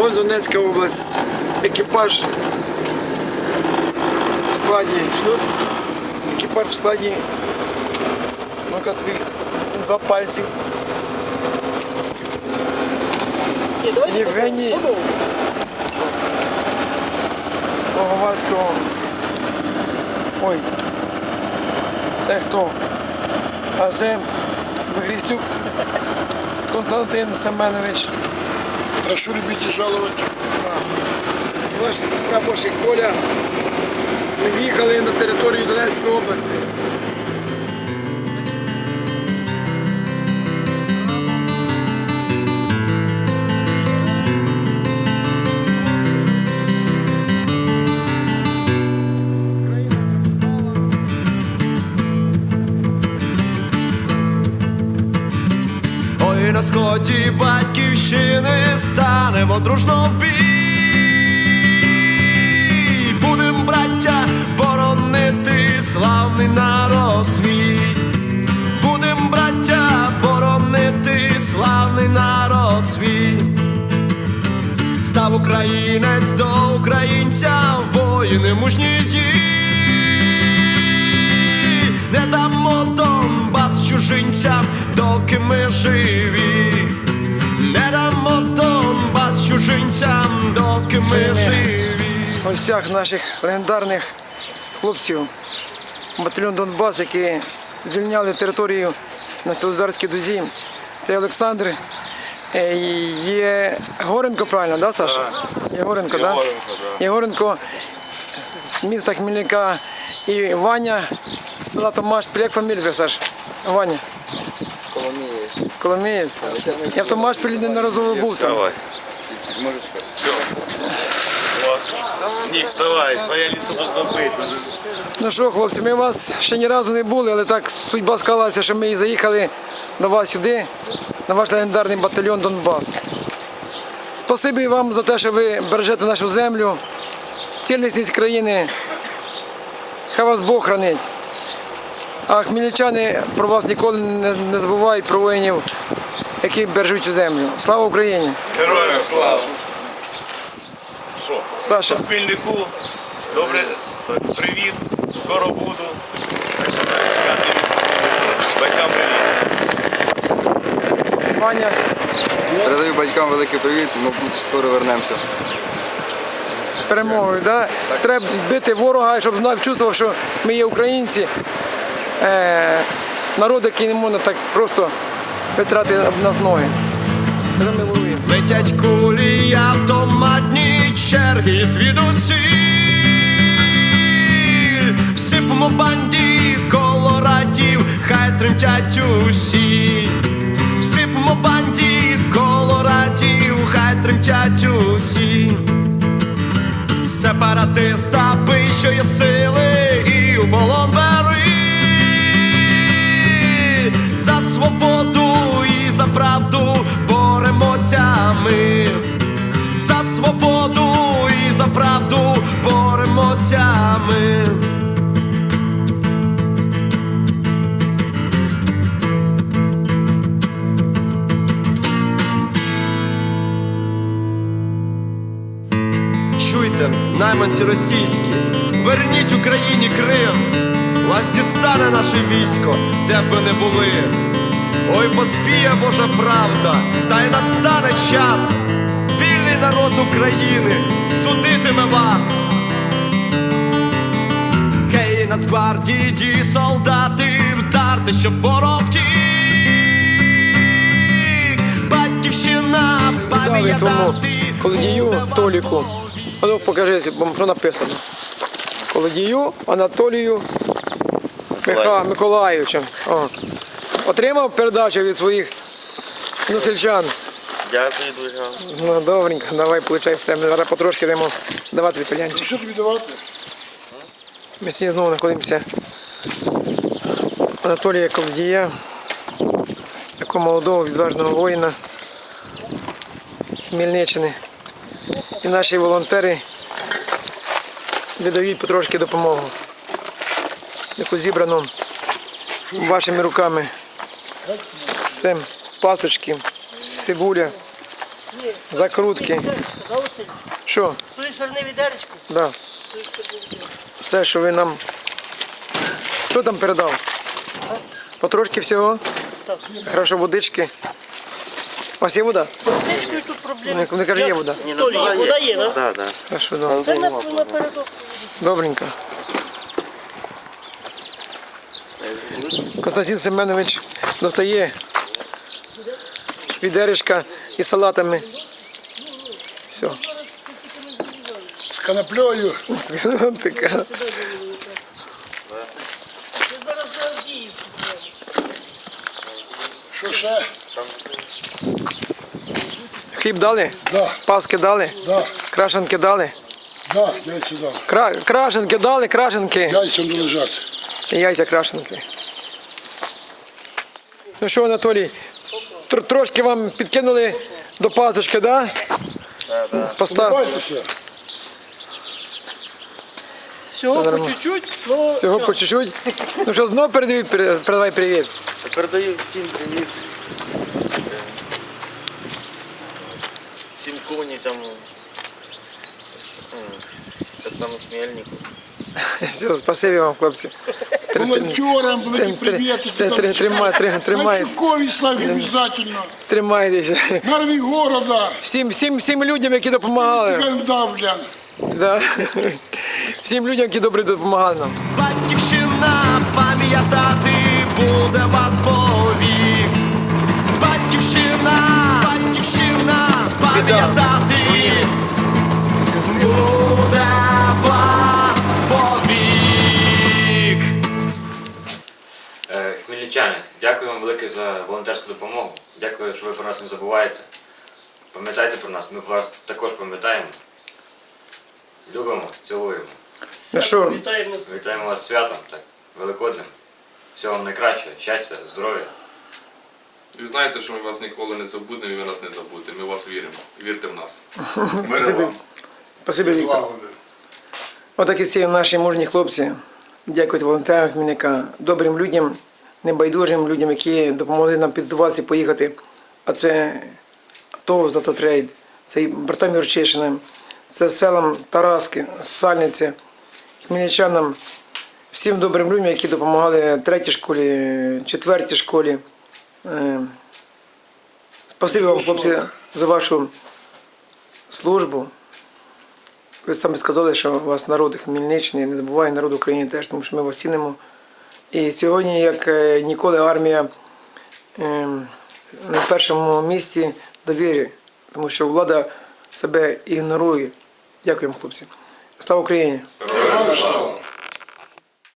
Ось Донецька область. Екіпаж в складі шлюц. Екіпаж в складі. Ну-ка, твій два пальці. Євгеній Логовацького. Ой. Це хто? А це Вигрісюк Константин Семенович. Прошу любить и жаловать. Ваш прапорщик Коля. Ми в'їхали на територію Донецької області. Ой, батьківщини станемо дружно в бій. Будем, браття, боронити славний народ свій. Будем, браття, боронити славний народ свій. Став українець до українця, воїни мужнії. Не дамо Донбас чужинцям, доки ми живі. Не дамо Донбас чужинцям, доки ми живі. гостях наших легендарних хлопців, батальйон Донбас, які звільняли територію на Солидарській дузі. Це Олександр. е, Є Горенко, правильно, да, Саша? Єгоренко, да? Єгоренко з міста Хмельника і Ваня з села Томашпіль. Як фамілія, Саш? Ваня. Коломієць. Я в Томашпілі неодноразово був там. Давай. Все. Не вставай, твоя лицо должно быть. Ну що, хлопці, ми у вас ще ні разу не були, але так судьба склалася, що ми і заїхали до вас сюди, на ваш легендарний батальйон Донбас. Спасибі вам за те, що ви бережете нашу землю, цілісність країни. Хай вас Бог хранить. А хмельничани про вас ніколи не, забувають про воїнів, які бережуть цю землю. Слава Україні! Героям слава. Що? Саша. Хмельнику. Добре. Привіт. Скоро буду. Так що треба чекати. Батькам привіт. Ваня, Передаю батькам великий привіт, мабуть, скоро вернемося. з перемогою. Да? Треба бити ворога, щоб знав, чувствував, що ми є українці. Е, народ, який не можна так просто витрати нас ноги. Це. Летять кулі, автоматні черги звідусіль Сипмо банді колорадів, хай тремтять усі Сипмо банді колорадів, хай тремтять усі Сепаратиста бий, що є сили, і у полон бери за свободу і за правду боремося ми. За свободу і за правду боремося ми. Чуйте, найманці російські, верніть Україні Крим, вас дістане наше військо, де б ви не були. Ой, поспіє Божа правда, та й настане час. Вільний народ України судитиме вас. Гей, нацгвардії, ді, солдати, вдарте, щоб ворог втік. Батьківщина, пам'ятати. колодію Толіку. А ну покажи, що написано. Колодію Анатолію Миха... Миколаївичем. О. Отримав передачу від своїх носельчан. Дякую дуже. Ну, добренько, давай, получай все. Ми зараз потрошки йдемо давати віталянчик. Що тобі давати? Ми сьогодні знову знаходимося Анатолія Колодія, такого молодого відважного воїна Хмельниччини. І наші волонтери віддають потрошки допомогу, яку зібрано вашими руками. Це пасочки, цибуля, закрутки. Що? З тої сторони відеречко. Да. Все, що ви нам. Хто там передав? Потрошки всього. Так. Хорошо, водички. У вас є вода? З річкою тут проблеми. Не- не кажи, є вода. Толі, вода є, так? Так, так. Хорошо, да. Це на, напередок. Добренько. Константин Семенович достає відеречка із салатами. Все. З коноплею. Така. Що ще? Хліб дали? Да, Паски дали? да, Крашенки дали? да, яйця дав. Кра... Крашенки дали, крашенки. Яйця не лежать. Яйця крашенки. Ну що, Анатолій, тр- трошки вам підкинули до пазочки, да? Постав... Всього по чуть-чуть, ну, Всього по чуть-чуть. Ну що, знову передаю, передавай привіт. Та передаю всім привіт. Всім коніцям. Так само Хмельнику. Все, спасибі вам, хлопці. Волонтерам тримай, тримай. Чукові славі обов'язково. Тримайтеся. Нарві города. Всім, всім, всім людям, які допомагали. Да. Всім людям, які добре допомагали нам. Батьківщина пам'ятати буде вас повік. Батьківщина, батьківщина пам'ятати Е, дякую вам велике за волонтерську допомогу. Дякую, що ви про нас не забуваєте. Пам'ятайте про нас, ми про вас також пам'ятаємо. Любимо, цілуємо. Ну що, Вітаємо. Вітаємо вас святом, так, великодним. Всього вам найкращого, щастя, здоров'я. І ви знаєте, що ми вас ніколи не забудемо, і ви нас не забудете. Ми в вас віримо. Вірте в нас. спасибі. Спасибі, Віктор. Слава. Отакі ці наші мужні хлопці. Дякують волонтерам Хмельника, добрим людям, небайдужим людям, які допомогли нам підготуватися і поїхати. А це ТОВ «Златотрейд», це і братам Юрчишинам, це селам Тараски, Сальниця, хмельничанам, всім добрим людям, які допомагали третій школі, четвертій школі. Е, Спасибі вам, хлопці, за вашу службу. Ви самі сказали, що у вас народ Хмельниччини, не забуває народ України теж, тому що ми вас цінимо. І сьогодні, як е, ніколи, армія ем, на першому місці довіри, тому що влада себе ігнорує. Дякуємо, хлопці. Слава Україні! Слава.